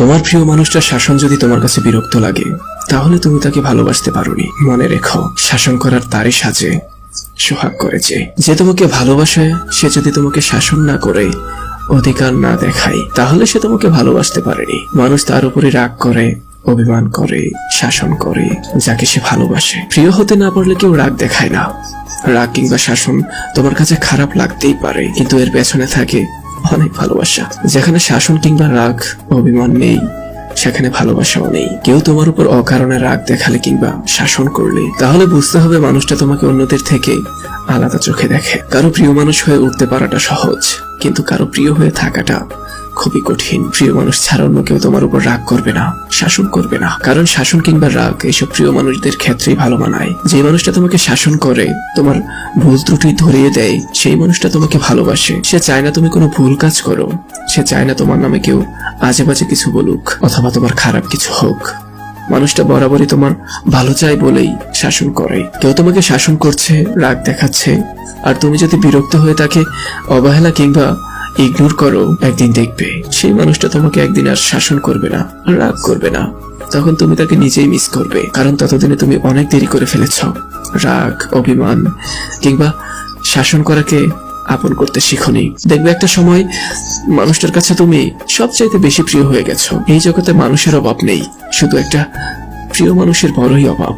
তোমার প্রিয় মানুষটার শাসন যদি তোমার কাছে বিরক্ত লাগে, তাহলে তুমি তাকে ভালোবাসতে পারোনি। মনে রেখো, শাসন করার তারই সাজে সোহাগ করেছে। যে তোমাকে ভালোবাসে, সে যদি তোমাকে শাসন না করে, অধিকার না দেখায়, তাহলে সে তোমাকে ভালোবাসতে পারেনি। মানুষ তার উপরে রাগ করে, অভিমান করে, শাসন করে, যাকে সে ভালোবাসে। প্রিয় হতে না পারলে কেউ রাগ দেখায় না। রাগ কিংবা শাসন তোমার কাছে খারাপ লাগতেই পারে, কিন্তু এর পেছনে থাকে অনেক ভালোবাসা। যেখানে শাসন কিংবা রাগ অভিমান নেই, সেখানে ভালোবাসাও নেই। কেউ তোমার উপর অকারণে রাগ দেখালে কিংবা শাসন করলে, তাহলে বুঝতে হবে মানুষটা তোমাকে অন্যদের থেকে আলাদা চোখে দেখে। কারও প্রিয় মানুষ হয়ে উঠতে পারাটা সহজ, কিন্তু কারও প্রিয় হয়ে থাকাটা খুবই কঠিন। প্রিয় মানুষ ছাড়া অন্য কেউ তোমার উপর রাগ করবে না। শাসন করবে না। কারণ শাসন কিংবা রাগ এসব প্রিয় মানুষদের ক্ষেত্রেই ভালো মানায়। যে মানুষটা তোমাকে শাসন করে, তোমার ভুল ত্রুটি ধরিয়ে দেয়, সেই মানুষটা তোমাকে ভালোবাসে। সে চায় না তুমি কোনো ভুল কাজ করো। সে চায় না তোমার নামে কেউ আজে বাজে কিছু বলুক, অথবা তোমার খারাপ কিছু হোক। মানুষটা বরাবরই তোমার ভালো চায় বলেই শাসন করে। কেউ তোমাকে শাসন করছে, রাগ দেখাচ্ছে, আর তুমি যদি বিরক্ত হয়ে তাকে অবহেলা কিংবা ইগনোর করো, একদিন দেখবে। সেই মানুষটা তোমাকে একদিন আর শাসন করবে না, রাগ করবে না। তখন তুমি তাকে নিজেই মিস করবে, কারণ ততদিনে তুমি অনেক দেরি করে ফেলেছ। রাগ, অভিমান, কিংবা শাসন করাকে আপন করতে শিখনি। দেখবে একটা সময় মানুষটার কাছে তুমি সবচাইতে বেশি প্রিয় হয়ে গেছো। এই জগতে মানুষের অভাব নেই, শুধু একটা প্রিয় মানুষের বড়ই অভাব।